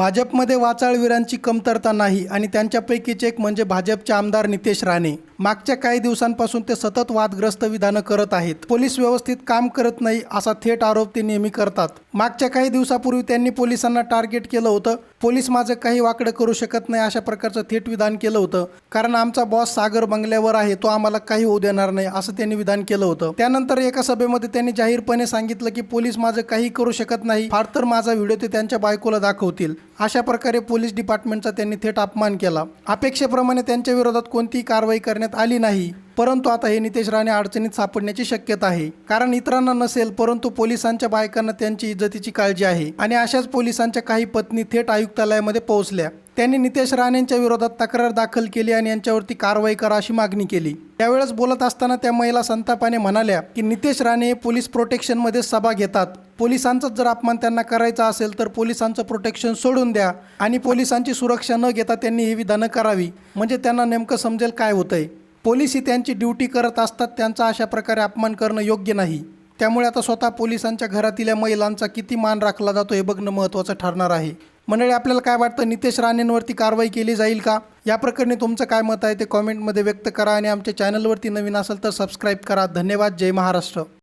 भाजपमध्ये वाचाळवीरांची कमतरता नाही आणि त्यांच्यापैकीच एक म्हणजे भाजपचे आमदार नितेश राणे. मागच्या काही दिवसांपासून ते सतत वादग्रस्त विधानं करत आहेत. पोलीस व्यवस्थित काम करत नाही असा थेट आरोप ते नेहमी करतात. मागच्या काही दिवसापूर्वी त्यांनी पोलिसांना टार्गेट केलं होतं. पोलीस माझं काही वाकडं करू शकत नाही अशा प्रकारचं थेट विधान केलं होतं. कारण आमचा बॉस सागर बंगल्यावर आहे तो आम्हाला काही होऊ देणार नाही असं त्यांनी विधान केलं होतं. त्यानंतर एका सभेमध्ये त्यांनी जाहीरपणे सांगितलं की पोलीस माझं काही करू शकत नाही. फार तर माझा व्हिडिओ ते त्यांच्या बायकोला दाखवतील. अशा प्रकारे पोलीस डिपार्टमेंटचा त्यांनी थेट अपमान केला. अपेक्षेप्रमाणे त्यांच्या विरोधात कोणतीही कारवाई करण्यात आली नाही. परंतु आता हे नितेश राणे अडचणीत सापडण्याची शक्यता आहे. कारण इतरांना नसेल परंतु पोलिसांच्या बायकांना त्यांची इज्जतीची काळजी आहे. आणि अशाच पोलिसांच्या काही पत्नी थेट आयुक्तालयामध्ये पोहोचल्या. त्यांनी नितेश राणेंच्या विरोधात तक्रार दाखल केली आणि यांच्यावरती कारवाई करा अशी मागणी केली. त्यावेळेस बोलत असताना त्या महिला संतापाने म्हणाल्या की नितेश राणे हे पोलीस प्रोटेक्शनमध्ये सभा घेतात. पोलिसांचाच जर अपमान त्यांना करायचा असेल तर पोलिसांचं प्रोटेक्शन सोडून द्या आणि पोलिसांची सुरक्षा न घेता त्यांनी ही विधानं करावी. म्हणजे त्यांना नेमकं समजेल काय होतंय. पोलीस ही त्यांची ड्युटी करत असतात. त्यांचा अशा प्रकारे अपमान करणं योग्य नाही. त्यामुळे आता स्वतः पोलिसांच्या घरातील या महिलांचा किती मान राखला जातो हे बघणं महत्त्वाचं ठरणार आहे. मंडळी आपल्याला काय वाटतं? नितेश राणेंवरती कारवाई केली जाईल का? या प्रकरणी तुमचं काय मत आहे ते कॉमेंटमध्ये व्यक्त करा आणि आमच्या चॅनलवरती नवीन असेल तर सबस्क्राईब करा. धन्यवाद. जय महाराष्ट्र.